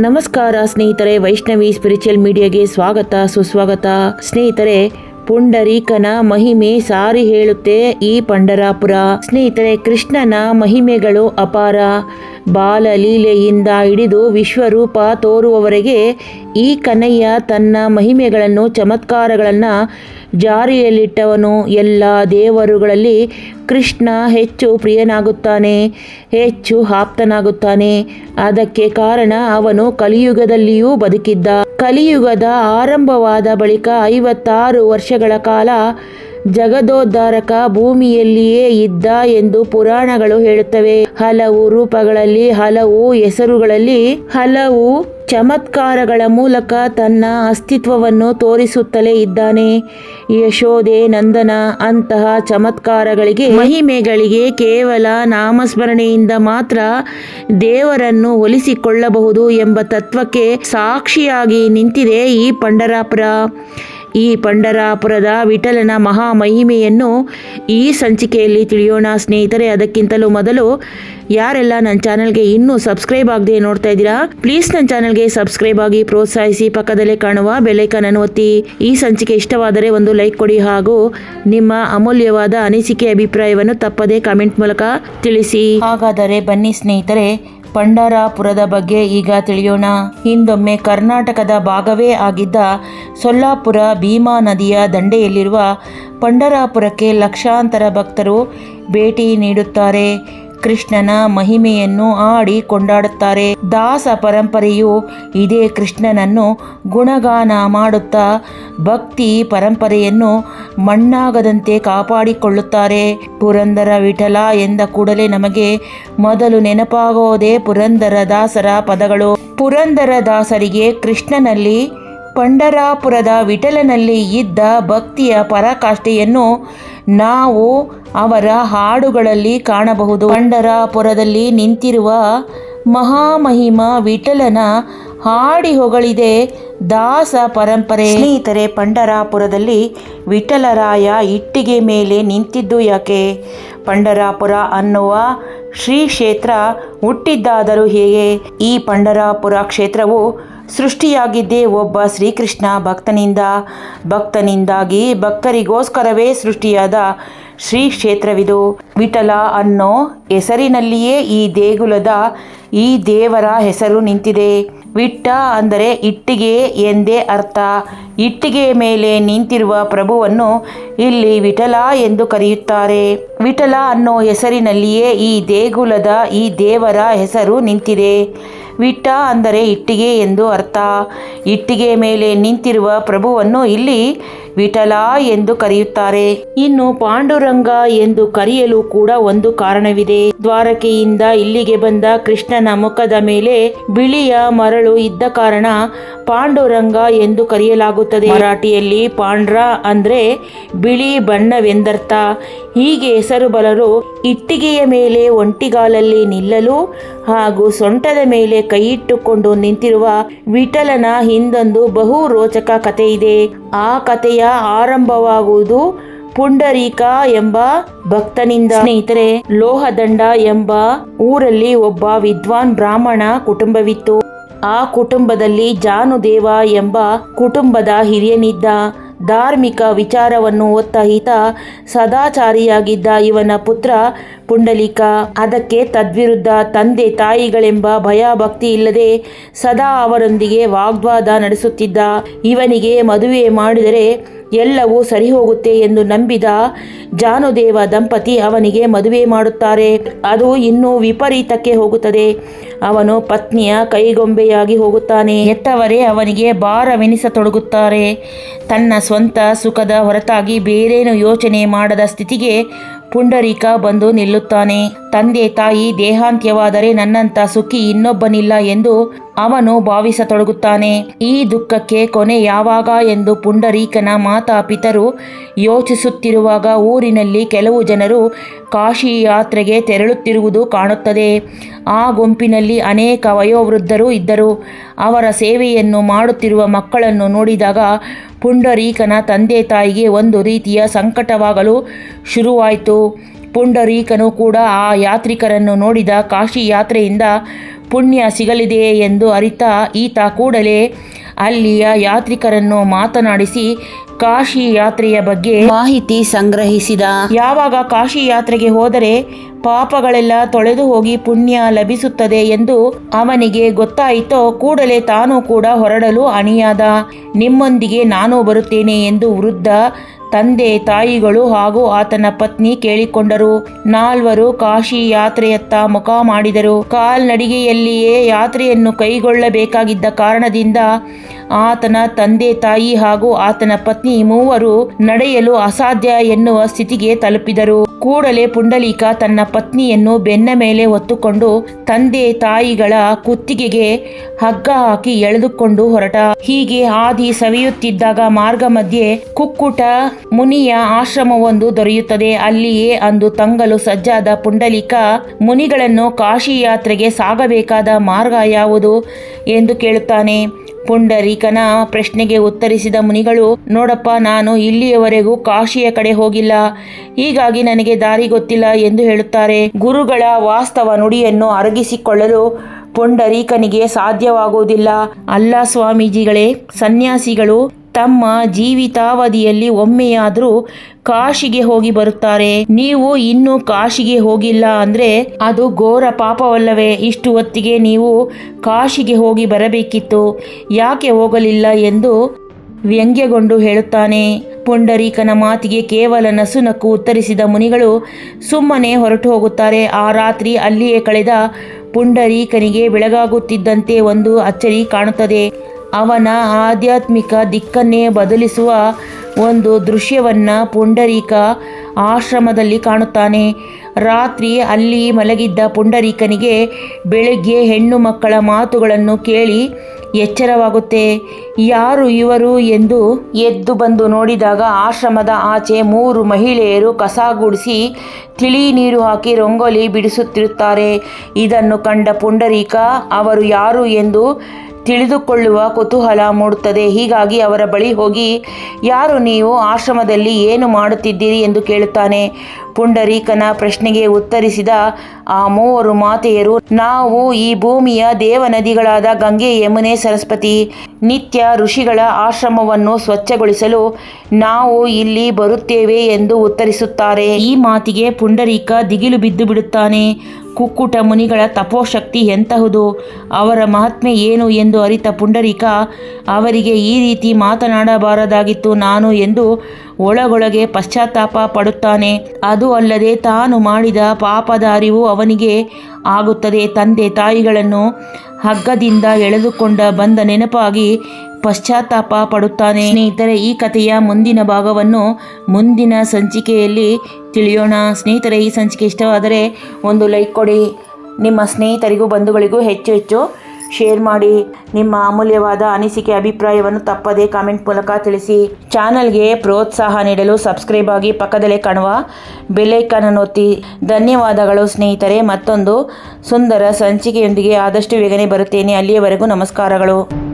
ನಮಸ್ಕಾರ ಸ್ನೇಹಿತರೆ, ವೈಷ್ಣವಿ ಸ್ಪಿರಿಚುವಲ್ ಮೀಡಿಯಾಗೆ ಸ್ವಾಗತ, ಸುಸ್ವಾಗತ. ಸ್ನೇಹಿತರೆ, ಪುಂಡರೀಕನ ಮಹಿಮೆ ಸಾರಿ ಹೇಳುತ್ತೆ ಈ ಪಂಡರಾಪುರ. ಸ್ನೇಹಿತರೆ, ಕೃಷ್ಣನ ಮಹಿಮೆಗಳು ಅಪಾರ. ಬಾಲಲೀಲೆಯಿಂದ ಹಿಡಿದು ವಿಶ್ವರೂಪ ತೋರುವವರೆಗೆ ಈ ಕನ್ನಯ್ಯ ತನ್ನ ಮಹಿಮೆಗಳನ್ನು, ಚಮತ್ಕಾರಗಳನ್ನು ಜಾರಿಯಲ್ಲಿಟ್ಟವನು. ಎಲ್ಲ ದೇವರುಗಳಲ್ಲಿ ಕೃಷ್ಣ ಹೆಚ್ಚು ಪ್ರಿಯನಾಗುತ್ತಾನೆ, ಹೆಚ್ಚು ಆಪ್ತನಾಗುತ್ತಾನೆ. ಅದಕ್ಕೆ ಕಾರಣ ಅವನು ಕಲಿಯುಗದಲ್ಲಿಯೂ ಬದುಕಿದ್ದ. ಕಲಿಯುಗದ ಆರಂಭವಾದ ಬಳಿಕ ಐವತ್ತಾರು ವರ್ಷಗಳ ಕಾಲ ಜಗದೋದ್ಧಾರಕ ಭೂಮಿಯಲ್ಲಿಯೇ ಇದ್ದ ಎಂದು ಪುರಾಣಗಳು ಹೇಳುತ್ತವೆ. ಹಲವು ರೂಪಗಳಲ್ಲಿ, ಹಲವು ಹೆಸರುಗಳಲ್ಲಿ, ಹಲವು ಚಮತ್ಕಾರಗಳ ಮೂಲಕ ತನ್ನ ಅಸ್ತಿತ್ವವನ್ನು ತೋರಿಸುತ್ತಲೇ ಇದ್ದಾನೆ. ಯಶೋದೆ ನಂದನ ಅಂತಹ ಚಮತ್ಕಾರಗಳಿಗೆ ಮಹಿಮೆಗಳಿಗೆ ಕೇವಲ ನಾಮಸ್ಮರಣೆಯಿಂದ ಮಾತ್ರ ದೇವರನ್ನು ಒಲಿಸಿಕೊಳ್ಳಬಹುದು ಎಂಬ ತತ್ವಕ್ಕೆ ಸಾಕ್ಷಿಯಾಗಿ ನಿಂತಿದೆ ಈ ಪಂಡರಾಪುರ. ಈ ಪಂಡರಾಪುರದ ವಿಠಲನ ಮಹಾ ಮಹಿಮೆಯನ್ನು ಈ ಸಂಚಿಕೆಯಲ್ಲಿ ತಿಳಿಯೋಣ ಸ್ನೇಹಿತರೆ. ಅದಕ್ಕಿಂತಲೂ ಮೊದಲು ಯಾರೆಲ್ಲ ನನ್ನ ಚಾನಲ್ಗೆ ಇನ್ನೂ ಸಬ್ಸ್ಕ್ರೈಬ್ ಆಗದೆ ನೋಡ್ತಾ ಇದ್ದೀರಾ, ಪ್ಲೀಸ್ ನನ್ನ ಚಾನಲ್ಗೆ ಸಬ್ಸ್ಕ್ರೈಬ್ ಆಗಿ ಪ್ರೋತ್ಸಾಹಿಸಿ. ಪಕ್ಕದಲ್ಲೇ ಕಾಣುವ ಬೆಲೈಕನ್ ಅನ್ನು ಒತ್ತಿ ಈ ಸಂಚಿಕೆ ಇಷ್ಟವಾದರೆ ಒಂದು ಲೈಕ್ ಕೊಡಿ ಹಾಗೂ ನಿಮ್ಮ ಅಮೂಲ್ಯವಾದ ಅನಿಸಿಕೆ ಅಭಿಪ್ರಾಯವನ್ನು ತಪ್ಪದೇ ಕಮೆಂಟ್ ಮೂಲಕ ತಿಳಿಸಿ. ಹಾಗಾದರೆ ಬನ್ನಿ ಸ್ನೇಹಿತರೆ ಪಂಡರಾಪುರದ ಬಗ್ಗೆ ಈಗ ತಿಳಿಯೋಣ. ಹಿಂದೊಮ್ಮೆ ಕರ್ನಾಟಕದ ಭಾಗವೇ ಆಗಿದ್ದ ಸೊಲ್ಲಾಪುರ ಭೀಮಾ ನದಿಯ ದಂಡೆಯಲ್ಲಿರುವ ಪಂಡರಾಪುರಕ್ಕೆ ಲಕ್ಷಾಂತರ ಭಕ್ತರು ಭೇಟಿ ನೀಡುತ್ತಾರೆ. ಕೃಷ್ಣನ ಮಹಿಮೆಯನ್ನು ಆಡಿ ಕೊಂಡಾಡುತ್ತಾರೆ. ದಾಸ ಪರಂಪರೆಯು ಇದೇ ಕೃಷ್ಣನನ್ನು ಗುಣಗಾನ ಮಾಡುತ್ತಾ ಭಕ್ತಿ ಪರಂಪರೆಯನ್ನು ಮಣ್ಣಾಗದಂತೆ ಕಾಪಾಡಿಕೊಳ್ಳುತ್ತಾರೆ. ಪುರಂದರ ವಿಠಲ ಎಂದ ಕೂಡಲೇ ನಮಗೆ ಮೊದಲು ನೆನಪಾಗೋದೇ ಪುರಂದರ ದಾಸರ ಪದಗಳು. ಪುರಂದರ ದಾಸರಿಗೆ ಕೃಷ್ಣನಲ್ಲಿ ಪಂಡರಾಪುರದ ವಿಠಲನಲ್ಲಿ ಇದ್ದ ಭಕ್ತಿಯ ಪರಾಕಾಷ್ಠೆಯನ್ನು ನಾವು ಅವರ ಹಾಡುಗಳಲ್ಲಿ ಕಾಣಬಹುದು. ಪಂಡರಾಪುರದಲ್ಲಿ ನಿಂತಿರುವ ಮಹಾಮಹಿಮ ವಿಠಲನ ಹಾಡಿ ಹೊಗಳಿದೆ ದಾಸ ಪರಂಪರೆ. ಸ್ನೇಹಿತರೆ, ಪಂಡರಾಪುರದಲ್ಲಿ ವಿಠಲರಾಯ ಇಟ್ಟಿಗೆ ಮೇಲೆ ನಿಂತಿದ್ದು ಯಾಕೆ? ಪಂಡರಾಪುರ ಅನ್ನುವ ಶ್ರೀ ಕ್ಷೇತ್ರ ಹುಟ್ಟಿದ್ದಾದರೂ ಹೇಗೆ? ಈ ಪಂಡರಾಪುರ ಕ್ಷೇತ್ರವು ಸೃಷ್ಟಿಯಾಗಿದ್ದೇ ಒಬ್ಬ ಶ್ರೀಕೃಷ್ಣ ಭಕ್ತನಿಂದ, ಭಕ್ತನಿಂದಾಗಿ ಭಕ್ತರಿಗೋಸ್ಕರವೇ ಸೃಷ್ಟಿಯಾದ ಶ್ರೀ ಕ್ಷೇತ್ರವಿದು ವಿಠಲ ಅನ್ನೋ ಹೆಸರಿನಲ್ಲಿಯೇ ಈ ದೇಗುಲದ ಈ ದೇವರ ಹೆಸರು ನಿಂತಿದೆ. ವಿಟ್ಟ ಅಂದರೆ ಇಟ್ಟಿಗೆ ಎಂದೇ ಅರ್ಥ. ಇಟ್ಟಿಗೆಯ ಮೇಲೆ ನಿಂತಿರುವ ಪ್ರಭುವನ್ನು ಇಲ್ಲಿ ವಿಠಲ ಎಂದು ಕರೆಯುತ್ತಾರೆ. ವಿಠಲ ಅನ್ನೋ ಹೆಸರಿನಲ್ಲಿಯೇ ಈ ದೇಗುಲದ ಈ ದೇವರ ಹೆಸರು ನಿಂತಿದೆ. ವಿಟ್ಟ ಅಂದರೆ ಇಟ್ಟಿಗೆ ಎಂದು ಅರ್ಥ. ಇಟ್ಟಿಗೆ ಮೇಲೆ ನಿಂತಿರುವ ಪ್ರಭುವನ್ನು ಇಲ್ಲಿ ವಿಠಲ ಎಂದು ಕರೆಯುತ್ತಾರೆ. ಇನ್ನು ಪಾಂಡುರಂಗ ಎಂದು ಕರೆಯಲು ಕೂಡ ಒಂದು ಕಾರಣವಿದೆ. ದ್ವಾರಕೆಯಿಂದ ಇಲ್ಲಿಗೆ ಬಂದ ಕೃಷ್ಣನ ಮುಖದ ಮೇಲೆ ಬಿಳಿಯ ಮರಳು ಇದ್ದ ಕಾರಣ ಪಾಂಡುರಂಗ ಎಂದು ಕರೆಯಲಾಗುತ್ತದೆ. ಮರಾಠಿಯಲ್ಲಿ ಪಾಂಡ್ರ ಅಂದ್ರೆ ಬಿಳಿ ಬಣ್ಣವೆಂದರ್ಥ. ಹೀಗೆ ಹೆಸರು ಬಲರು ಇಟ್ಟಿಗೆಯ ಮೇಲೆ ಒಂಟಿಗಾಲಲ್ಲಿ ನಿಲ್ಲಲು ಹಾಗೂ ಸೊಂಟದ ಮೇಲೆ ಕೈಯಿಟ್ಟುಕೊಂಡು ನಿಂತಿರುವ ವಿಠಲನ ಹಿಂದೊಂದು ಬಹು ರೋಚಕ ಕಥೆ ಇದೆ. ಆ ಕಥೆಯ ಆರಂಭವಾಗುವುದು ಪುಂಡರೀಕ ಎಂಬ ಭಕ್ತನಿಂದ. ಸ್ನೇಹಿತರೆ, ಲೋಹದಂಡ ಎಂಬ ಊರಲ್ಲಿ ಒಬ್ಬ ವಿದ್ವಾನ್ ಬ್ರಾಹ್ಮಣ ಕುಟುಂಬವಿತ್ತು. ಆ ಕುಟುಂಬದಲ್ಲಿ ಜಾನುದೇವ ಎಂಬ ಕುಟುಂಬದ ಹಿರಿಯನಿದ್ದ ಧಾರ್ಮಿಕ ವಿಚಾರವನ್ನು ಒತ್ತಹಿತ ಈತ ಸದಾಚಾರಿಯಾಗಿದ್ದ ಇವನ ಪುತ್ರ ಪುಂಡಲಿಕ. ಅದಕ್ಕೆ ತದ್ವಿರುದ್ಧ ತಂದೆ ತಾಯಿಗಳೆಂಬ ಭಯ ಭಕ್ತಿ ಇಲ್ಲದೆ ಸದಾ ಅವರೊಂದಿಗೆ ವಾಗ್ವಾದ ನಡೆಸುತ್ತಿದ್ದ. ಇವನಿಗೆ ಮದುವೆ ಮಾಡಿದರೆ ಎಲ್ಲವೂ ಸರಿ ಹೋಗುತ್ತೆ ಎಂದು ನಂಬಿದ ಜಾನುದೇವ ದಂಪತಿ ಅವನಿಗೆ ಮದುವೆ ಮಾಡುತ್ತಾರೆ. ಅದು ಇನ್ನೂ ವಿಪರೀತಕ್ಕೆ ಹೋಗುತ್ತದೆ. ಅವನು ಪತ್ನಿಯ ಕೈಗೊಂಬೆಯಾಗಿ ಹೋಗುತ್ತಾನೆ. ಹೆತ್ತವರೇ ಅವನಿಗೆ ಭಾರವೆನಿಸತೊಡಗುತ್ತಾರೆ. ತನ್ನ ಸ್ವಂತ ಸುಖದ ಹೊರತಾಗಿ ಬೇರೇನು ಯೋಚನೆ ಮಾಡದ ಸ್ಥಿತಿಗೆ ಪುಂಡರೀಕ ಬಂದು ನಿಲ್ಲುತ್ತಾನೆ. ತಂದೆ ತಾಯಿ ದೇಹಾಂತ್ಯವಾದರೆ ನನ್ನಂತ ಸುಖಿ ಇನ್ನೊಬ್ಬನಿಲ್ಲ ಎಂದು ಅವನು ಭಾವಿಸತೊಡಗುತ್ತಾನೆ. ಈ ದುಃಖಕ್ಕೆ ಕೊನೆ ಯಾವಾಗ ಎಂದು ಪುಂಡರೀಕನ ಮಾತಾಪಿತರು ಯೋಚಿಸುತ್ತಿರುವಾಗ ಊರಿನಲ್ಲಿ ಕೆಲವು ಜನರು ಕಾಶಿ ಯಾತ್ರೆಗೆ ತೆರಳುತ್ತಿರುವುದು ಕಾಣುತ್ತದೆ. ಆ ಗುಂಪಿನಲ್ಲಿ ಅನೇಕ ವಯೋವೃದ್ಧರು ಇದ್ದರು. ಅವರ ಸೇವೆಯನ್ನು ಮಾಡುತ್ತಿರುವ ಮಕ್ಕಳನ್ನು ನೋಡಿದಾಗ ಪುಂಡರೀಕನ ತಂದೆ ತಾಯಿಗೆ ಒಂದು ರೀತಿಯ ಸಂಕಟವಾಗಲು ಶುರುವಾಯಿತು. ಪುಂಡರೀಕನು ಕೂಡ ಆ ಯಾತ್ರಿಕರನ್ನು ನೋಡಿದ ಕಾಶಿ ಯಾತ್ರೆಯಿಂದ ಪುಣ್ಯ ಸಿಗಲಿದೆ ಎಂದು ಅರಿತ ಈತ ಕೂಡಲೇ ಅಲ್ಲಿಯ ಯಾತ್ರಿಕರನ್ನು ಮಾತನಾಡಿಸಿ ಕಾಶಿ ಯಾತ್ರೆಯ ಬಗ್ಗೆ ಮಾಹಿತಿ ಸಂಗ್ರಹಿಸಿದ. ಯಾವಾಗ ಕಾಶಿ ಯಾತ್ರೆಗೆ ಹೋದರೆ ಪಾಪಗಳೆಲ್ಲ ತೊಳೆದು ಹೋಗಿ ಪುಣ್ಯ ಲಭಿಸುತ್ತದೆ ಎಂದು ಅವನಿಗೆ ಗೊತ್ತಾಯಿತೋ ಕೂಡಲೇ ತಾನು ಕೂಡ ಹೊರಡಲು ಅಣಿಯಾದ. ನಿಮ್ಮೊಂದಿಗೆ ನಾನು ಬರುತ್ತೇನೆ ಎಂದು ವೃದ್ಧ ತಂದೆ ತಾಯಿಗಳು ಹಾಗೂ ಆತನ ಪತ್ನಿ ಕೇಳಿಕೊಂಡರು. ನಾಲ್ವರು ಕಾಶಿ ಯಾತ್ರೆಯತ್ತ ಮುಖ ಮಾಡಿದರು. ಕಾಲ್ನಡಿಗೆಯಲ್ಲಿಯೇ ಯಾತ್ರೆಯನ್ನು ಕೈಗೊಳ್ಳಬೇಕಾಗಿದ್ದ ಕಾರಣದಿಂದ ಆತನ ತಂದೆ, ತಾಯಿ ಹಾಗೂ ಆತನ ಪತ್ನಿ ಮೂವರು ನಡೆಯಲು ಅಸಾಧ್ಯ ಎನ್ನುವ ಸ್ಥಿತಿಗೆ ತಲುಪಿದರು. ಕೂಡಲೇ ಪುಂಡಲೀಕ ತನ್ನ ಪತ್ನಿಯನ್ನು ಬೆನ್ನ ಮೇಲೆ ಹೊತ್ತುಕೊಂಡು ತಂದೆ, ತಾಯಿಗಳ ಕುತ್ತಿಗೆಗೆ ಹಗ್ಗ ಹಾಕಿ ಎಳೆದುಕೊಂಡು ಹೊರಟ. ಹೀಗೆ ಹಾದಿ ಸವಿಯುತ್ತಿದ್ದಾಗ ಮಾರ್ಗ ಮಧ್ಯೆ ಕುಕ್ಕುಟ ಮುನಿಯ ಆಶ್ರಮವೊಂದು ದೊರೆಯುತ್ತದೆ. ಅಲ್ಲಿಯೇ ಅಂದು ತಂಗಲು ಸಜ್ಜಾದ ಪುಂಡಲೀಕ ಮುನಿಗಳನ್ನು ಕಾಶಿ ಯಾತ್ರೆಗೆ ಸಾಗಬೇಕಾದ ಮಾರ್ಗ ಯಾವುದು ಎಂದು ಕೇಳುತ್ತಾನೆ. ಪುಂಡರೀಕನ ಪ್ರಶ್ನೆಗೆ ಉತ್ತರಿಸಿದ ಮುನಿಗಳು, ನೋಡಪ್ಪ, ನಾನು ಇಲ್ಲಿಯವರೆಗೂ ಕಾಶಿಯ ಕಡೆ ಹೋಗಿಲ್ಲ. ಹೀಗಾಗಿ ನನಗೆ ದಾರಿ ಗೊತ್ತಿಲ್ಲ ಎಂದು ಹೇಳುತ್ತಾರೆ. ಗುರುಗಳ ವಾಸ್ತವ ನುಡಿಯನ್ನು ಅರಗಿಸಿಕೊಳ್ಳಲು ಪುಂಡರೀಕನಿಗೆ ಸಾಧ್ಯವಾಗುವುದಿಲ್ಲ. ಅಲ್ಲ ಸ್ವಾಮೀಜಿಗಳೇ, ಸನ್ಯಾಸಿಗಳು ತಮ್ಮ ಜೀವಿತಾವಧಿಯಲ್ಲಿ ಒಮ್ಮೆಯಾದರೂ ಕಾಶಿಗೆ ಹೋಗಿ ಬರುತ್ತಾರೆ. ನೀವು ಇನ್ನೂ ಕಾಶಿಗೆ ಹೋಗಿಲ್ಲ ಅಂದ್ರೆ ಅದು ಘೋರ ಪಾಪವಲ್ಲವೇ? ಇಷ್ಟು ಹೊತ್ತಿಗೆ ನೀವು ಕಾಶಿಗೆ ಹೋಗಿ ಬರಬೇಕಿತ್ತು. ಯಾಕೆ ಹೋಗಲಿಲ್ಲ ಎಂದು ವ್ಯಂಗ್ಯಗೊಂಡು ಹೇಳುತ್ತಾನೆ. ಪುಂಡರೀಕನ ಮಾತಿಗೆ ಕೇವಲ ನಸುನಕ್ಕು ಉತ್ತರಿಸಿದ ಮುನಿಗಳು ಸುಮ್ಮನೆ ಹೊರಟು ಹೋಗುತ್ತಾರೆ. ಆ ರಾತ್ರಿ ಅಲ್ಲಿಯೇ ಕಳೆದ ಪುಂಡರೀಕನಿಗೆ ಬೆಳಗಾಗುತ್ತಿದ್ದಂತೆ ಒಂದು ಅಚ್ಚರಿ ಕಾಣುತ್ತದೆ. ಅವನ ಆಧ್ಯಾತ್ಮಿಕ ದಿಕ್ಕನ್ನೇ ಬದಲಿಸುವ ಒಂದು ದೃಶ್ಯವನ್ನ ಪುಂಡರೀಕ ಆಶ್ರಮದಲ್ಲಿ ಕಾಣುತ್ತಾನೆ. ರಾತ್ರಿ ಅಲ್ಲಿ ಮಲಗಿದ್ದ ಪುಂಡರೀಕನಿಗೆ ಬೆಳಗ್ಗೆ ಹೆಣ್ಣು ಮಕ್ಕಳ ಮಾತುಗಳನ್ನು ಕೇಳಿ ಎಚ್ಚರವಾಗುತ್ತೆ. ಯಾರು ಇವರು ಎಂದು ಎದ್ದು ಬಂದು ನೋಡಿದಾಗ ಆಶ್ರಮದ ಆಚೆ ಮೂರು ಮಹಿಳೆಯರು ಕಸ ಗುಡಿಸಿ ತಿಳಿ ನೀರು ಹಾಕಿ ರಂಗೋಲಿ ಬಿಡಿಸುತ್ತಿರುತ್ತಾರೆ. ಇದನ್ನು ಕಂಡ ಪುಂಡರೀಕ, ಅವರು ಯಾರು ಎಂದು ತಿಳಿದುಕೊಳ್ಳುವ ಕುತೂಹಲ ಮೂಡುತ್ತದೆ. ಹೀಗಾಗಿ ಅವರ ಬಳಿ ಹೋಗಿ ಯಾರು ನೀವು? ಆಶ್ರಮದಲ್ಲಿ ಏನು ಮಾಡುತ್ತಿದ್ದೀರಿ? ಎಂದು ಕೇಳುತ್ತಾನೆ. ಪುಂಡರೀಕನ ಪ್ರಶ್ನೆಗೆ ಉತ್ತರಿಸಿದ ಆ ಮೂವರು ಮಾತೆಯರು, ನಾವು ಈ ಭೂಮಿಯ ದೇವನದಿಗಳಾದ ಗಂಗೆ, ಯಮುನೆ, ಸರಸ್ವತಿ, ನಿತ್ಯ ಋಷಿಗಳ ಆಶ್ರಮವನ್ನು ಸ್ವಚ್ಛಗೊಳಿಸಲು ನಾವು ಇಲ್ಲಿ ಬರುತ್ತೇವೆ ಎಂದು ಉತ್ತರಿಸುತ್ತಾರೆ. ಈ ಮಾತಿಗೆ ಪುಂಡರೀಕ ದಿಗಿಲು ಬಿದ್ದು ಬಿಡುತ್ತಾನೆ. ಕುಕ್ಕುಟ ಮುನಿಗಳ ತಪೋಶಕ್ತಿ ಎಂತಹುದು? ಅವರ ಮಹಾತ್ಮೆ ಏನು ಎಂದು ಅರಿತ ಪುಂಡರೀಕ, ಅವರಿಗೆ ಈ ರೀತಿ ಮಾತನಾಡಬಾರದಾಗಿತ್ತು ನಾನು ಎಂದು ಒಳಗೊಳಗೆ ಪಶ್ಚಾತ್ತಾಪ ಪಡುತ್ತಾನೆ. ಅದು ಅಲ್ಲದೆ ತಾನು ಮಾಡಿದ ಪಾಪದ ಅರಿವು ಅವನಿಗೆ ಆಗುತ್ತದೆ. ತಂದೆ ತಾಯಿಗಳನ್ನು ಹಗ್ಗದಿಂದ ಎಳೆದುಕೊಂಡ ಬಂದ ನೆನಪಾಗಿ ಪಶ್ಚಾತ್ತಾಪ ಪಡುತ್ತಾನೆ. ಸ್ನೇಹಿತರೆ, ಈ ಕಥೆಯ ಮುಂದಿನ ಭಾಗವನ್ನು ಮುಂದಿನ ಸಂಚಿಕೆಯಲ್ಲಿ ತಿಳಿಯೋಣ. ಸ್ನೇಹಿತರೆ, ಈ ಸಂಚಿಕೆ ಇಷ್ಟವಾದರೆ ಒಂದು ಲೈಕ್ ಕೊಡಿ. ನಿಮ್ಮ ಸ್ನೇಹಿತರಿಗೂ, ಬಂಧುಗಳಿಗೂ ಹೆಚ್ಚು ಹೆಚ್ಚು ಶೇರ್ ಮಾಡಿ ನಿಮ್ಮ ಅಮೂಲ್ಯವಾದ ಅನಿಸಿಕೆ ಅಭಿಪ್ರಾಯವನ್ನು ತಪ್ಪದೇ ಕಾಮೆಂಟ್ ಮೂಲಕ ತಿಳಿಸಿ. ಚಾನಲ್ಗೆ ಪ್ರೋತ್ಸಾಹ ನೀಡಲು ಸಬ್ಸ್ಕ್ರೈಬ್ ಆಗಿ ಪಕ್ಕದಲ್ಲೇ ಕಾಣುವ ಬೆಲ್ಲೈಕನ್ ಒತ್ತಿ. ಧನ್ಯವಾದಗಳು ಸ್ನೇಹಿತರೆ. ಮತ್ತೊಂದು ಸುಂದರ ಸಂಚಿಕೆಯೊಂದಿಗೆ ಆದಷ್ಟು ಬೇಗನೆ ಬರುತ್ತೇನೆ. ಅಲ್ಲಿಯವರೆಗೂ ನಮಸ್ಕಾರಗಳು.